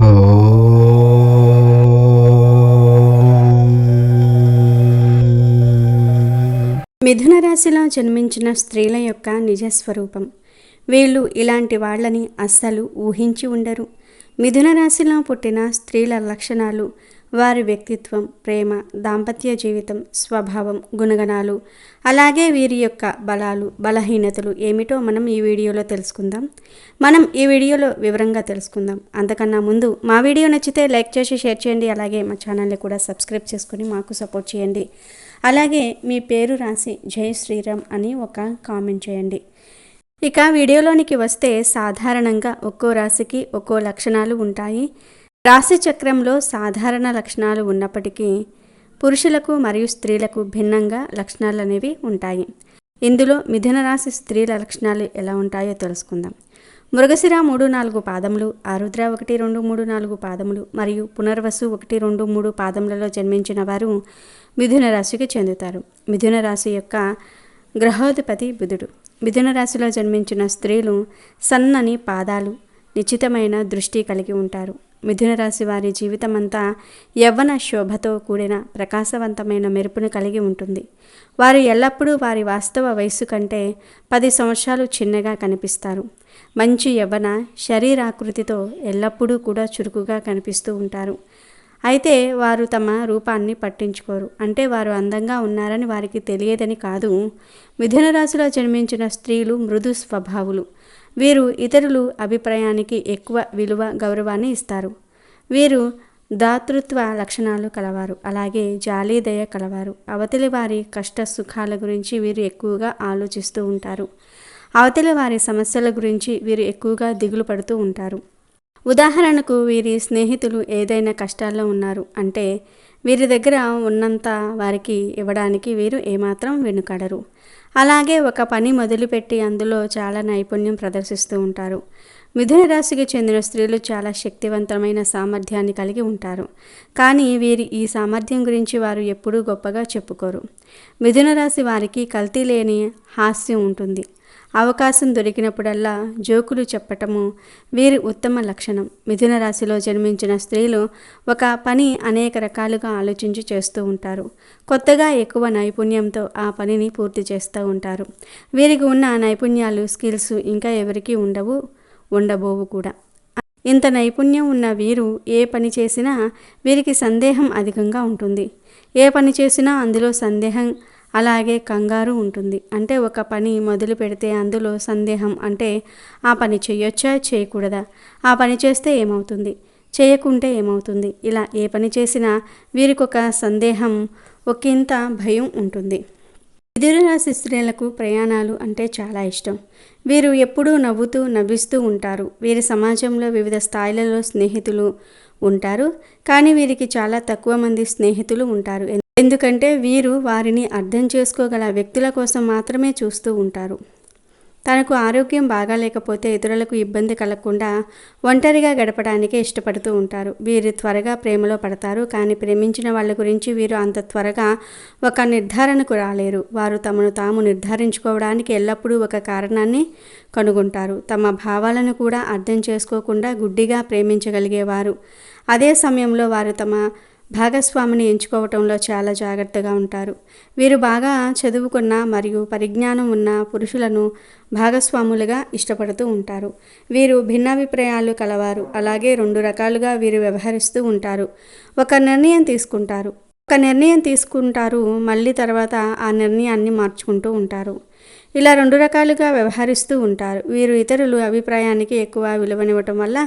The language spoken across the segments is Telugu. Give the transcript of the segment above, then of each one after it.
మిథున రాశిలో జన్మించిన స్త్రీల యొక్క నిజస్వరూపం వీళ్ళు ఇలాంటి వాళ్ళని అస్సలు ఊహించి ఉండరు. మిథున రాశిలో పుట్టిన స్త్రీల లక్షణాలు వారి వ్యక్తిత్వం ప్రేమ దాంపత్య జీవితం స్వభావం గుణగణాలు అలాగే వీరి యొక్క బలాలు బలహీనతలు ఏమిటో మనం ఈ వీడియోలో తెలుసుకుందాం. మనం ఈ వీడియోలో వివరంగా తెలుసుకుందాం. అంతకన్నా ముందు మా వీడియో నచ్చితే లైక్ చేసి షేర్ చేయండి. అలాగే మా ఛానల్ని కూడా సబ్స్క్రైబ్ చేసుకుని మాకు సపోర్ట్ చేయండి. అలాగే మీ పేరు రాసి జై శ్రీరామ్ అని ఒక కామెంట్ చేయండి. ఇక వీడియోలోనికి వస్తే సాధారణంగా ఒక్కో రాశికి ఒక్కో లక్షణాలు ఉంటాయి. రాశి చక్రంలో సాధారణ లక్షణాలు ఉన్నప్పటికీ పురుషులకు మరియు స్త్రీలకు భిన్నంగా లక్షణాలు అనేవి ఉంటాయి. ఇందులో మిథున రాశి స్త్రీల లక్షణాలు ఎలా ఉంటాయో తెలుసుకుందాం. మృగశిర మూడు నాలుగు పాదములు ఆరుద్ర ఒకటి రెండు మూడు నాలుగు పాదములు మరియు పునర్వసు ఒకటి రెండు మూడు పాదములలో జన్మించిన వారు మిథున రాశికి చెందుతారు. మిథున రాశి యొక్క గ్రహోధిపతి బుధుడు. మిథున రాశిలో జన్మించిన స్త్రీలు సన్నని పాదాలు నిశ్చితమైన దృష్టి కలిగి ఉంటారు. మిథున రాశి వారి జీవితమంతా యవ్వన శోభతో కూడిన ప్రకాశవంతమైన మెరుపును కలిగి ఉంటుంది. వారు ఎల్లప్పుడూ వారి వాస్తవ వయస్సు కంటే పది సంవత్సరాలు చిన్నగా కనిపిస్తారు. మంచి యవ్వన శరీరాకృతితో ఎల్లప్పుడూ కూడా చురుకుగా కనిపిస్తూ ఉంటారు. అయితే వారు తమ రూపాన్ని పట్టించుకోరు. అంటే వారు అందంగా ఉన్నారని వారికి తెలియదని కాదు. మిథున రాశిలో జన్మించిన స్త్రీలు మృదు స్వభావులు. వీరు ఇతరులు అభిప్రాయానికి ఎక్కువ విలువ గౌరవాన్ని ఇస్తారు. వీరు దాతృత్వ లక్షణాలు కలవారు అలాగే జాలీదయ కలవారు. అవతలి వారి కష్ట సుఖాల గురించి వీరు ఎక్కువగా ఆలోచిస్తూ ఉంటారు. అవతలి వారి సమస్యల గురించి వీరు ఎక్కువగా దిగులు పడుతూ ఉంటారు. ఉదాహరణకు వీరి స్నేహితులు ఏదైనా కష్టాల్లో ఉన్నారు అంటే వీరి దగ్గర ఉన్నంత వారికి ఇవ్వడానికి వీరు ఏమాత్రం వెనుకడరు. అలాగే ఒక పని మొదలుపెట్టి అందులో చాలా నైపుణ్యం ప్రదర్శిస్తూ ఉంటారు. మిథున రాశికి చెందిన స్త్రీలు చాలా శక్తివంతమైన సామర్థ్యాన్ని కలిగి ఉంటారు. కానీ వీరి ఈ సామర్థ్యం గురించి వారు ఎప్పుడూ గొప్పగా చెప్పుకోరు. మిథున రాశి వారికి కల్తీ లేని హాస్యం ఉంటుంది. అవకాశం దొరికినప్పుడల్లా జోకులు చెప్పటము వీరి ఉత్తమ లక్షణం. మిథున రాశిలో జన్మించిన స్త్రీలు ఒక పని అనేక రకాలుగా ఆలోచించి చేస్తూ ఉంటారు. కొత్తగా ఎక్కువ నైపుణ్యంతో ఆ పనిని పూర్తి చేస్తూ ఉంటారు. వీరికి ఉన్న నైపుణ్యాలు స్కిల్స్ ఇంకా ఎవరికీ ఉండవు ఉండబోవు కూడా. ఇంత నైపుణ్యం ఉన్న వీరు ఏ పని చేసినా వీరికి సందేహం అధికంగా ఉంటుంది. ఏ పని చేసినా అందులో సందేహం అలాగే కంగారు ఉంటుంది. అంటే ఒక పని మొదలు పెడితే అందులో సందేహం అంటే ఆ పని చేయొచ్చా? చేయకూడదా? ఆ పని చేస్తే ఏమవుతుంది? చేయకుంటే ఏమవుతుంది? ఇలా ఏ పని చేసినా వీరికొక సందేహం ఒకంత భయం ఉంటుంది. మిథున రాశి స్త్రీలకు ప్రయాణాలు అంటే చాలా ఇష్టం. వీరు ఎప్పుడూ నవ్వుతూ నవ్విస్తూ ఉంటారు. వీరి సమాజంలో వివిధ స్థాయిలలో స్నేహితులు ఉంటారు. కానీ వీరికి చాలా తక్కువ మంది స్నేహితులు ఉంటారు. ఎందుకంటే వీరు వారిని అర్థం చేసుకోగల వ్యక్తుల కోసం మాత్రమే చూస్తూ ఉంటారు. తనకు ఆరోగ్యం బాగాలేకపోతే ఇతరులకు ఇబ్బంది కలగకుండా ఒంటరిగా గడపడానికే ఇష్టపడుతూ ఉంటారు. వీరు త్వరగా ప్రేమలో పడతారు కానీ ప్రేమించిన వాళ్ళ గురించి వీరు అంత త్వరగా ఒక నిర్ధారణకు రాలేరు. వారు తమను తాము నిర్ధారించుకోవడానికి ఎల్లప్పుడూ ఒక కారణాన్ని కనుగొంటారు. తమ భావాలను కూడా అర్థం చేసుకోకుండా గుడ్డిగా ప్రేమించగలిగేవారు. అదే సమయంలో వారు తమ భాగస్వామిని ఎంచుకోవటంలో చాలా జాగ్రత్తగా ఉంటారు. వీరు బాగా చదువుకున్న మరియు పరిజ్ఞానం ఉన్న పురుషులను భాగస్వాములుగా ఇష్టపడుతూ ఉంటారు. వీరు భిన్నాభిప్రాయాలు కలవారు. అలాగే రెండు రకాలుగా వీరు వ్యవహరిస్తూ ఉంటారు. ఒక నిర్ణయం తీసుకుంటారు. ఒక నిర్ణయం తీసుకుంటారు. మళ్ళీ తర్వాత ఆ నిర్ణయాన్ని మార్చుకుంటూ ఉంటారు. ఇలా రెండు రకాలుగా వ్యవహరిస్తూ ఉంటారు. వీరు ఇతరులు అభిప్రాయానికి ఎక్కువ విలువనివ్వటం వల్ల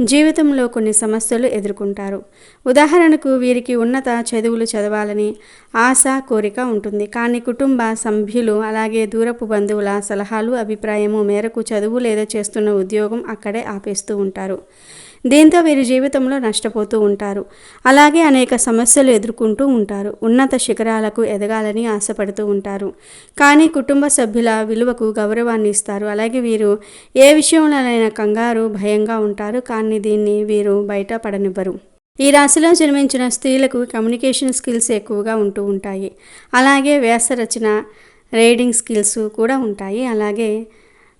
జీవితంలో కొన్ని సమస్యలు ఎదుర్కొంటారు. ఉదాహరణకు వీరికి ఉన్నత చదువులు చదవాలని ఆశ కోరిక ఉంటుంది. కానీ కుటుంబ సభ్యులు అలాగే దూరపు బంధువుల సలహాలు అభిప్రాయము మేరకు చదువు లేదా చేస్తున్న ఉద్యోగం అక్కడే ఆపేస్తూ ఉంటారు. దీంతో వీరి జీవితంలో నష్టపోతూ ఉంటారు. అలాగే అనేక సమస్యలు ఎదుర్కొంటూ ఉంటారు. ఉన్నత శిఖరాలకు ఎదగాలని ఆశపడుతూ ఉంటారు. కానీ కుటుంబ సభ్యుల విలువకు గౌరవాన్ని ఇస్తారు. అలాగే వీరు ఏ విషయంలోనైనా కంగారు భయంగా ఉంటారు. కానీ దీన్ని వీరు బయట పడనివ్వరు. ఈ రాశిలో జన్మించిన స్త్రీలకు కమ్యూనికేషన్ స్కిల్స్ ఎక్కువగా ఉంటూ ఉంటాయి. అలాగే వ్యాస రచన రైడింగ్ స్కిల్స్ కూడా ఉంటాయి. అలాగే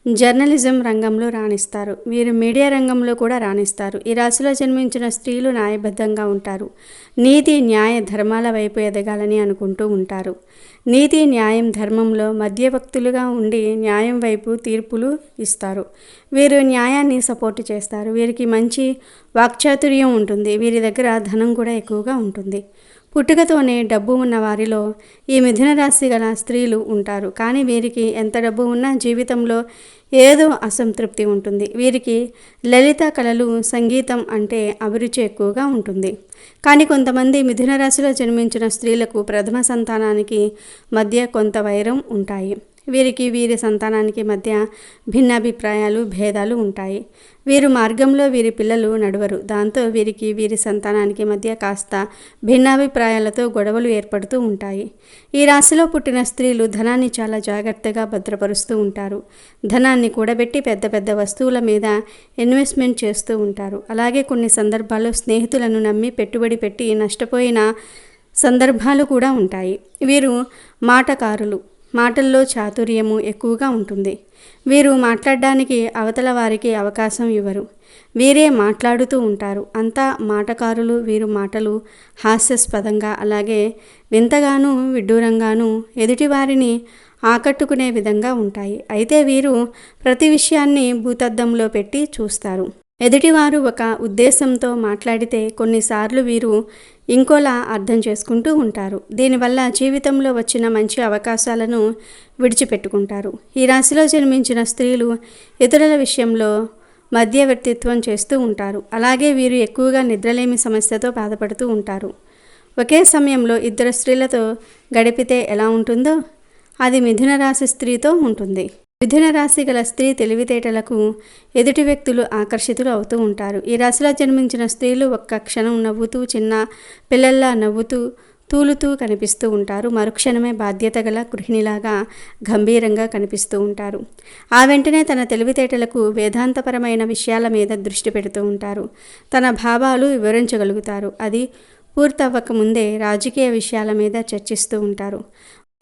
జర్నలిజం రంగంలో రాణిస్తారు. వీరు మీడియా రంగంలో కూడా రాణిస్తారు. ఈ రాశిలో జన్మించిన స్త్రీలు న్యాయబద్ధంగా ఉంటారు. నీతి న్యాయ ధర్మాల వైపు ఎదగాలని అనుకుంటూ ఉంటారు. నీతి న్యాయం ధర్మంలో మధ్యవక్తులుగా ఉండి న్యాయం వైపు తీర్పులు ఇస్తారు. వీరు న్యాయాన్ని సపోర్ట్ చేస్తారు. వీరికి మంచి వాక్చాతుర్యం ఉంటుంది. వీరి దగ్గర ధనం కూడా ఎక్కువగా ఉంటుంది. పుట్టుకతోనే డబ్బు ఉన్న వారిలో ఈ మిథున రాశి గల స్త్రీలు ఉంటారు. కానీ వీరికి ఎంత డబ్బు ఉన్నా జీవితంలో ఏదో అసంతృప్తి ఉంటుంది. వీరికి లలిత కళలు సంగీతం అంటే అభిరుచి ఎక్కువగా ఉంటుంది. కానీ కొంతమంది మిథున రాశిలో జన్మించిన స్త్రీలకు ప్రథమ సంతానానికి మధ్య కొంత వైరం ఉంటాయి. వీరికి వీరి సంతానానికి మధ్య భిన్నాభిప్రాయాలు భేదాలు ఉంటాయి. వీరు మార్గంలో వీరి పిల్లలు నడవరు. దాంతో వీరికి వీరి సంతానానికి మధ్య కాస్త భిన్నాభిప్రాయాలతో గొడవలు ఏర్పడుతూ ఉంటాయి. ఈ రాశిలో పుట్టిన స్త్రీలు ధనాన్ని చాలా జాగ్రత్తగా భద్రపరుస్తూ ఉంటారు. ధనాన్ని కూడబెట్టి పెద్ద పెద్ద వస్తువుల మీద ఇన్వెస్ట్మెంట్ చేస్తూ ఉంటారు. అలాగే కొన్ని సందర్భాల్లో స్నేహితులను నమ్మి పెట్టుబడి పెట్టి నష్టపోయిన సందర్భాలు కూడా ఉంటాయి. వీరు మాటకారులు. మాటల్లో చాతుర్యము ఎక్కువగా ఉంటుంది. వీరు మాట్లాడడానికి అవతల వారికి అవకాశం ఇవ్వరు. వీరే మాట్లాడుతూ ఉంటారు. అంతా మాటకారులు వీరు మాటలు హాస్యాస్పదంగా అలాగే వింతగాను విడ్డూరంగాను ఎదుటివారిని ఆకట్టుకునే విధంగా ఉంటాయి. అయితే వీరు ప్రతి విషయాన్ని భూతద్దంలో పెట్టి చూస్తారు. ఎదుటివారు ఒక ఉద్దేశంతో మాట్లాడితే కొన్నిసార్లు వీరు ఇంకోలా అర్థం చేసుకుంటూ ఉంటారు. దీనివల్ల జీవితంలో వచ్చిన మంచి అవకాశాలను విడిచిపెట్టుకుంటారు. ఈ రాశిలో జన్మించిన స్త్రీలు ఇతరుల విషయంలో మధ్యవర్తిత్వం చేస్తూ ఉంటారు. అలాగే వీరు ఎక్కువగా నిద్రలేమి సమస్యతో బాధపడుతూ ఉంటారు. ఒకే సమయంలో ఇద్దరు స్త్రీలతో గడిపితే ఎలా ఉంటుందో? అది మిథున రాశి స్త్రీతో ఉంటుంది. మిథున రాశి గల స్త్రీ తెలివితేటలకు ఎదుటి వ్యక్తులు ఆకర్షితులు అవుతూ ఉంటారు. ఈ రాశిలో జన్మించిన స్త్రీలు ఒక్క క్షణం నవ్వుతూ చిన్న పిల్లల్లా నవ్వుతూ తూలుతూ కనిపిస్తూ ఉంటారు. మరుక్షణమే బాధ్యత గల గృహిణిలాగా గంభీరంగా కనిపిస్తూ ఉంటారు. ఆ వెంటనే తన తెలివితేటలకు వేదాంతపరమైన విషయాల మీద దృష్టి పెడుతూ ఉంటారు. తన భావాలు వివరించగలుగుతారు. అది పూర్తవ్వక ముందే రాజకీయ విషయాల మీద చర్చిస్తూ ఉంటారు.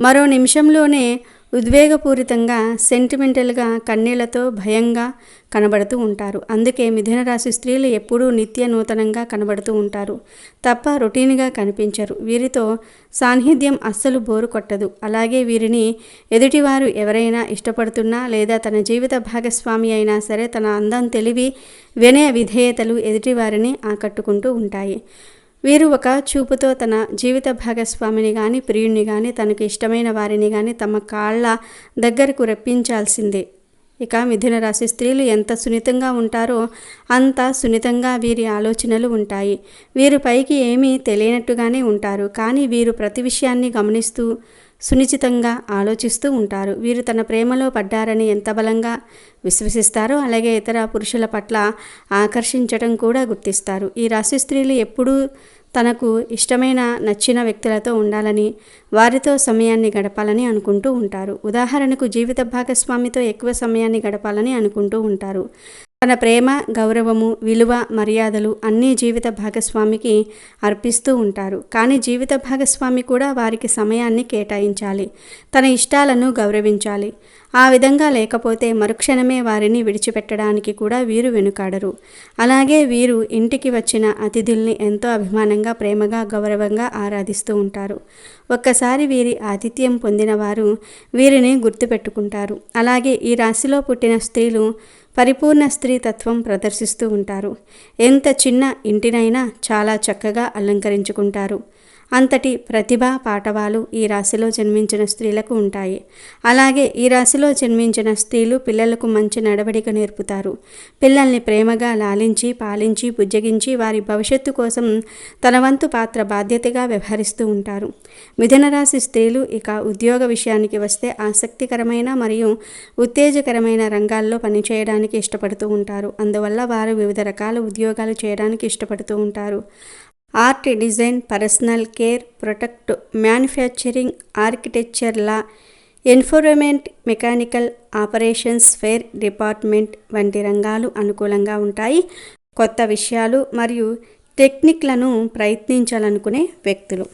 మరో నిమిషంలోనే ఉద్వేగపూరితంగా సెంటిమెంటల్గా కన్నీళ్ళతో భయంగా కనబడుతూ ఉంటారు. అందుకే మిథున రాశి స్త్రీలు ఎప్పుడూ నిత్య నూతనంగా కనబడుతూ ఉంటారు. తప్ప రొటీన్గా కనిపించరు. వీరితో సాన్నిధ్యం అస్సలు బోరు కొట్టదు. అలాగే వీరిని ఎదుటివారు ఎవరైనా ఇష్టపడుతున్నా లేదా తన జీవిత భాగస్వామి అయినా సరే తన అందం తెలివి వినయ విధేయతలు ఎదుటివారిని ఆకట్టుకుంటూ ఉంటాయి. వీరు ఒక చూపుతో తన జీవిత భాగస్వామిని కానీ ప్రియుణ్ణి కానీ తనకు ఇష్టమైన వారిని కానీ తమ కాళ్ళ దగ్గరకు రప్పించాల్సిందే. ఇక మిథున రాశి స్త్రీలు ఎంత సున్నితంగా ఉంటారో అంత సున్నితంగా వీరి ఆలోచనలు ఉంటాయి. వీరు పైకి ఏమీ తెలియనట్టుగానే ఉంటారు. కానీ వీరు ప్రతి విషయాన్ని గమనిస్తూ సునిశ్చితంగా ఆలోచిస్తూ ఉంటారు. వీరు తన ప్రేమలో పడ్డారని ఎంత బలంగా విశ్వసిస్తారో అలాగే ఇతర పురుషుల పట్ల ఆకర్షించడం కూడా గుర్తిస్తారు. ఈ రాశి స్త్రీలు ఎప్పుడూ తనకు ఇష్టమైన నచ్చిన వ్యక్తులతో ఉండాలని వారితో సమయాన్ని గడపాలని అనుకుంటూ ఉంటారు. ఉదాహరణకు జీవిత భాగస్వామితో ఎక్కువ సమయాన్ని గడపాలని అనుకుంటూ ఉంటారు. తన ప్రేమ గౌరవము విలువ మర్యాదలు అన్నీ జీవిత భాగస్వామికి అర్పిస్తూ ఉంటారు. కానీ జీవిత భాగస్వామి కూడా వారికి సమయాన్ని కేటాయించాలి. తన ఇష్టాలను గౌరవించాలి. ఆ విధంగా లేకపోతే మరుక్షణమే వారిని విడిచిపెట్టడానికి కూడా వీరు వెనుకాడరు. అలాగే వీరు ఇంటికి వచ్చిన అతిథుల్ని ఎంతో అభిమానంగా ప్రేమగా గౌరవంగా ఆరాధిస్తూ ఉంటారు. ఒక్కసారి వీరి ఆతిథ్యం పొందిన వారు వీరిని గుర్తుపెట్టుకుంటారు. అలాగే ఈ రాశిలో పుట్టిన స్త్రీలు పరిపూర్ణ స్త్రీ తత్వం ప్రదర్శిస్తూ ఉంటారు. ఎంత చిన్న ఇంటినైనా చాలా చక్కగా అలంకరించుకుంటారు. అంతటి ప్రతిభ పాటవాలు ఈ రాశిలో జన్మించిన స్త్రీలకు ఉంటాయి. అలాగే ఈ రాశిలో జన్మించిన స్త్రీలు పిల్లలకు మంచి నడవడిక నేర్పుతారు. పిల్లల్ని ప్రేమగా లాలించి పాలించి బుజ్జగించి వారి భవిష్యత్తు కోసం తన వంతు పాత్ర బాధ్యతగా వ్యవహరిస్తూ ఉంటారు. మిథున రాశి స్త్రీలు ఇక ఉద్యోగ విషయానికి వస్తే ఆసక్తికరమైన మరియు ఉత్తేజకరమైన రంగాల్లో పనిచేయడానికి ఇష్టపడుతూ ఉంటారు. అందువల్ల వారు వివిధ రకాల ఉద్యోగాలు చేయడానికి ఇష్టపడుతూ ఉంటారు. Art design personal care protect manufacturing ఆర్కిటెక్చర్ల enforcement mechanical operations fire department వంటి రంగాలు అనుకూలంగా ఉంటాయి. కొత్త విషయాలు మరియు టెక్నిక్లను ప్రయత్నించాలనుకునే వ్యక్తులు.